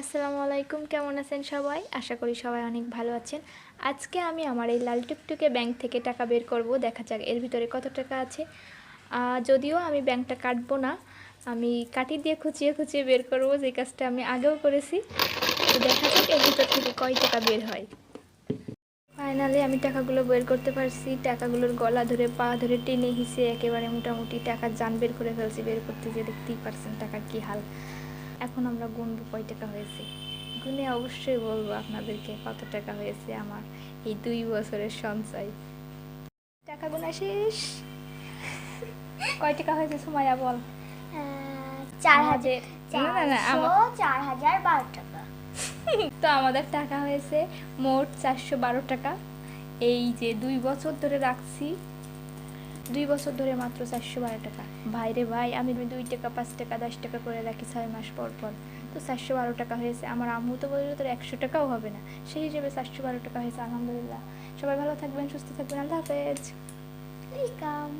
আসসালামু আলাইকুম, কেমন আছেন সবাই? আশা করি সবাই অনেক ভালো আছেন। আজকে আমি আমার এই লাল টুকটুকে ব্যাংক থেকে টাকা বের করব। দেখা যাক এর ভিতরে কত টাকা আছে। যদিও আমি ব্যাংকটা কাটবো না, আমি কাটি দিয়ে খুঁচিয়ে খুঁচিয়ে বের করব, যে কাজটা আমি আগেও করেছি। তো দেখা যাক এর ভিতর থেকে কয় টাকা বের হয়। ফাইনালি আমি টাকাগুলো বের করতে পারছি। টাকাগুলোর গলা ধরে, পা ধরে টেনে হিসে একেবারে মোটামুটি টাকা যান বের করে ফেলছি। বের করতে গিয়ে দেখতেই পারছেন টাকার কি হাল। এখন আমরা গুনবো কয় টাকা হয়েছে? গুনে অবশ্যই বলব আপনাদেরকে কত টাকা হয়েছে আমার এই দুই বছরের সঞ্চয়। টাকা গোনা শেষ? কয় টাকা হয়েছে সুমাইয়া বল? চার হাজার না, না, চার হাজার বারো টাকা। তো আমাদের টাকা হয়েছে মোট চারশো বারো টাকা। এই যে দুই বছর ধরে রাখছি দুই বছর ধরে মাত্র চারশো বারো টাকা। ভাইরে ভাই, আমি দুই টাকা, পাঁচ টাকা, দশ টাকা করে রাখি ছয় মাস পর পর। তো চারশো বারো টাকা হয়েছে। আমার আম্মু তো বলল তোর একশো টাকাও হবে না। সেই হিসেবে চারশো বারো টাকা হয়েছে, আলহামদুলিল্লাহ। সবাই ভালো থাকবেন, সুস্থ থাকবেন। আল্লাহ হাফেজ। ওয়েলকাম